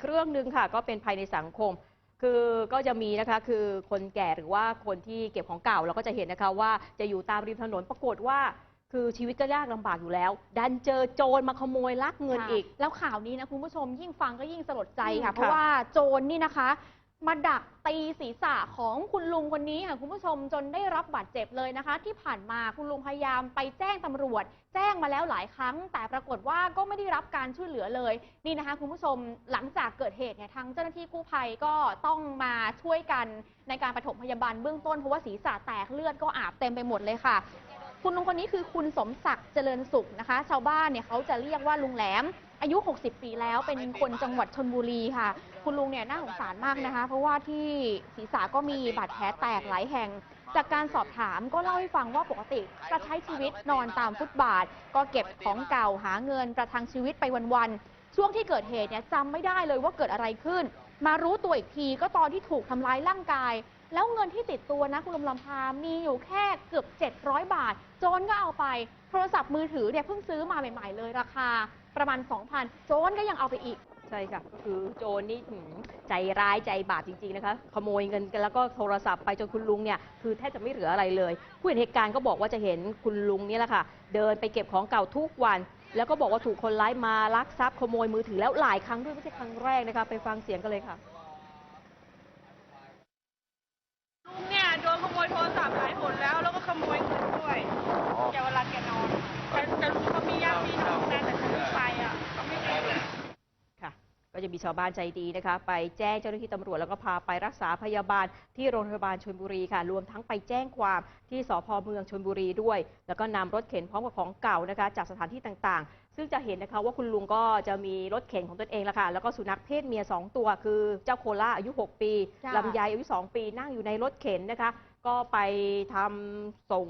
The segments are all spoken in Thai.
กเรื่องหนึ่งค่ะ ก็เป็นภัยในสังคม คือก็จะมีนะคะคือคนแก่หรือว่าคนที่เก็บของเก่าเราก็จะเห็นนะคะว่าจะอยู่ตามริมถนนปรากฏว่า คือชีวิตก็ยากลำบากอยู่แล้ว ดันเจอโจรมาขโมยลักเงินค่ะอีก แล้วข่าวนี้นะคุณผู้ชมยิ่งฟังก็ยิ่งสลดใจอืมค่ะค่ะ เพราะว่าโจรนี่นะคะ มาดักตีศีรษะของคุณลุงคนนี้ค่ะคุณผู้ชมจนได้รับบาดเจ็บเลยนะคะ ที่ผ่านมาคุณลุงพยายามไปแจ้งตำรวจ แจ้งมาแล้วหลายครั้ง แต่ปรากฏว่าก็ไม่ได้รับการช่วยเหลือเลยนี่นะคะ คุณผู้ชมหลังจากเกิดเหตุเนี่ยทางเจ้าหน้าที่กู้ภัยก็ต้องมาช่วยกันในการปฐมพยาบาลเบื้องต้นเพราะว่าศีรษะแตกเลือดก็อาบเต็มไปหมดเลยค่ะ คุณลุงคนนี้คือคุณสมศักดิ์เจริญสุขนะคะ ชาวบ้านเนี่ยเขาจะเรียกว่าลุงแหลม อายุ 60 ปีแล้วเป็นคนจังหวัดชนบุรีค่ะ คุณลุงเนี่ยน่าสงสารมากนะคะ เพราะว่าที่ศีรษะก็มีบาดแผลแตกหลายแห่ง จากการสอบถามก็เล่าให้ฟังว่าปกติจะใช้ชีวิตนอนตามฟุตบาท ก็เก็บของเก่าหาเงินประทังชีวิตไปวันๆช่วงที่เกิดเหตุเนี่ยจำไม่ได้เลยว่าเกิดอะไรขึ้น มารู้ตัวอีกทีก็ตอนที่ถูกทำร้ายร่างกาย แล้วเงินที่ติดตัวนะคุณลำลำพามีอยู่แค่เกือบ 700 บาท โจรก็เอาไป โทรศัพท์มือถือเนี่ยเพิ่งซื้อมาใหม่ ๆ เลยราคาประมาณ 2,000 โจรก็ยังเอาไปอีก ใช่ค่ะก็คือโจรนี่หืมใจร้ายใจบาปจริงๆนะคะขโมยเงินกันแล้วก็โทรศัพท์ไปจนคุณลุงเนี่ยคือแทบจะไม่เหลืออะไรเลย ผู้เห็นเหตุการณ์ก็บอกว่าจะเห็นคุณลุงนี่แหละค่ะ เดินไปเก็บของเก่าทุกวัน แล้วก็บอกว่าถูกคนร้ายมาลักทรัพย์ขโมยมือถือแล้วหลายครั้งด้วยไม่ใช่ครั้งแรกนะคะไปฟังเสียงกันเลยค่ะ ลุงเนี่ยโดนขโมยโทรศัพท์หลายหนแล้ว แล้วก็ขโมยเงินด้วยแกเวลาแกนอนแต่แต่ลุงเขามีญาติพี่น้องนะแต่เขาไม่ไปอะเขาไม่ไป ค่ะก็ จะมีชาวบ้านใจดีนะคะ ไปแจ้งเจ้าหน้าที่ตำรวจแล้วก็พาไปรักษาพยาบาลที่โรงพยาบาลชลบุรีค่ะ รวมทั้งไปแจ้งความที่สพเมืองชลบุรีด้วย แล้วก็นำรถเข็นพร้อมกับของเก่านะคะ จากสถานที่ต่างๆ ซึ่งจะเห็นนะคะว่าคุณลุงก็จะมีรถเข็นของตนเองละค่ะ แล้วก็สุนัขเพศเมีย 2 ตัว คือเจ้าโคล่าอายุ 6 ปีจ้ะลำไยอายุ 2 ปีนั่งอยู่ในรถเข็นนะคะ ก็ไปทำส่ง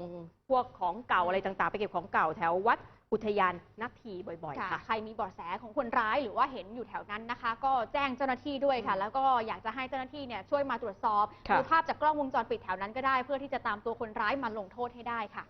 พวกของเก่าอะไรต่างๆ ไปเก็บของเก่าแถววัด อุทยานนาทีบ่อยๆค่ะค่ะ ใครมีเบาะแสของคนร้ายหรือว่าเห็นอยู่แถวนั้นนะคะ ก็แจ้งเจ้าหน้าที่ด้วยค่ะ แล้วก็อยากจะให้เจ้าหน้าที่เนี่ยช่วยมาตรวจสอบค่ะดูภาพจากกล้องวงจรปิดแถวนั้นก็ได้ เพื่อที่จะตามตัวคนร้ายมาลงโทษให้ได้ค่ะ